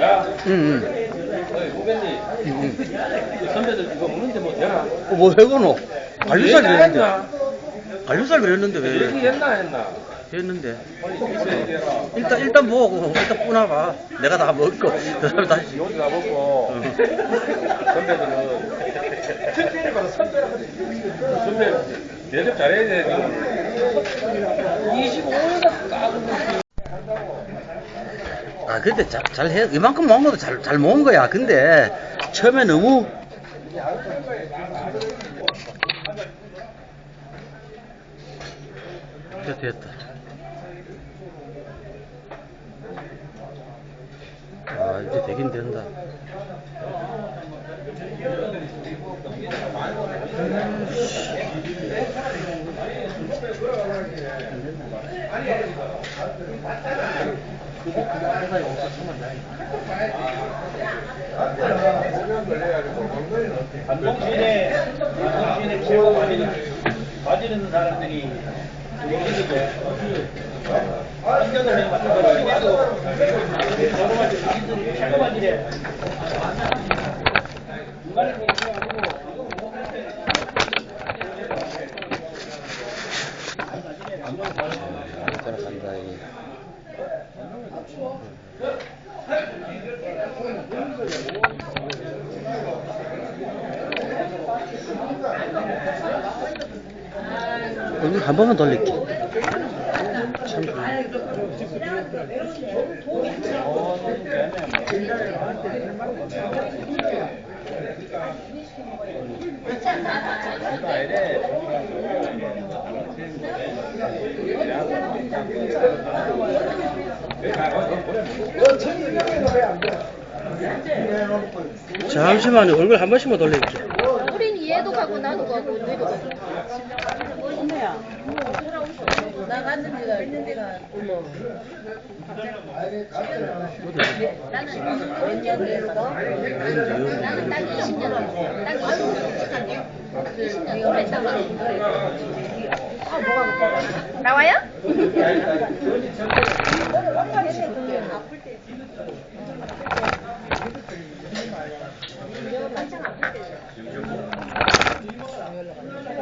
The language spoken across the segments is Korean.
야, 응, 어이, 후배님, 응. 응. 선배들 이거 먹는데 뭐 되나? 어, 뭐 해고노? 얘기했나? 그랬는데. 관리살 그랬는데 왜? 얘기했나 했나? 했는데. 일단, 일단 보고, 일단 뿌나봐. 내가 다 먹고, 그 다음에 다시. 여기 가보고 어. 선배들은 선배 대접 잘해야 돼 지금 25회가 까고 아, 근데 잘, 잘 해. 이만큼 먹은 것도 잘, 잘 먹은 거야. 근데, 처음에 너무. 됐다, 됐다. 아, 이제 되긴 된다. 감동신에 감동신에 기회가 빠지는 빠지는 사람들이 여기서 환경을 거 시계도 여러 가지 기술이 자꾸만 이래. 중간에 들어간다, 이. 얼굴 한 번만 돌릴게. 참. 잠시만요. 얼굴 한 번씩만 돌릴게. 우린 얘도 가고 나도 가고 너희도 가고. 엄마야. 나갔는 데가 있는 데가 나는 5년 됐어. 나는 딱 20년 됐어. 딱 20년 됐어. 20년 오래 있다가. 나와요?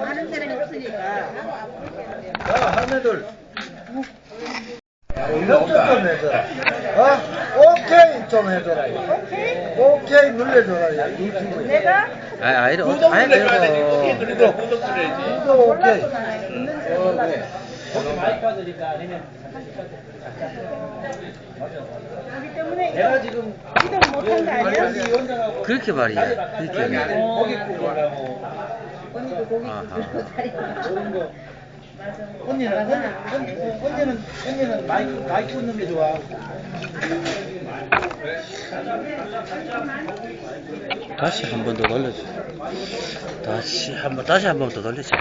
아는 사람이 없으니까. 자, 할매들. 협조 좀 해줘라. 어? 오케이 좀 해줘라. 오케이? 오케이 눌러줘라. 야, 유튜브에. 내가 아, 아이를 이거. 구독 오케이. 어, 그래. 거기 마이 크 받으니까 아니면 내가 지금 기동 못한 거 아니야? 그렇게 말이야. 그렇게. 고기 구우려고 언니도 고기. 굽고 다리 좋은 거 언니는 언니, 언니, 언니는 언니는 마이크 마이크 꽂는 게 좋아 다시 한 번 더 돌려줘. 다시 한 번, 다시 한 번 더 돌려줘.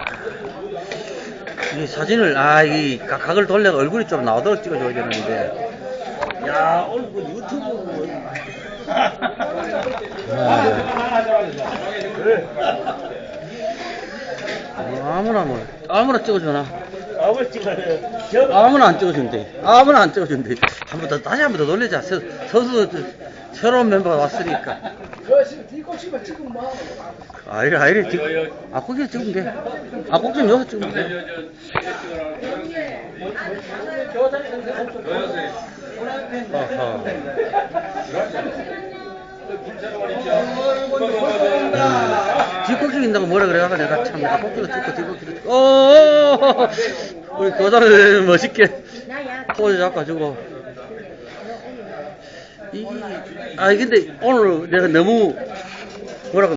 이 사진을, 아, 이 각- 각을 돌려 얼굴이 좀 나오도록 찍어줘야 되는데. 야 오늘 그 유튜브 어, 아무나 뭐, 아무나 찍어주나. 아버지 찍어요 아무나 안 찍어준대. 아무나 안 찍어준대. 한 번 더, 다시 한 번더 돌리자. 서, 서수, 새로운 멤버가 왔으니까. 아이래, 아이래. 찍, 아, 거기서 찍으면 돼. 아, 꼭좀 여기서 찍으면 돼. 어허. 음, 뒷곡 찍인다고 뭐라 그래가지고 내가 참, 아, 꼭지도 찍고, 뒷곡지도 찍고, 오! 우리 교장을 멋있게 포즈 잡아주고. 이, 아, 근데 오늘 내가 너무, 뭐라고.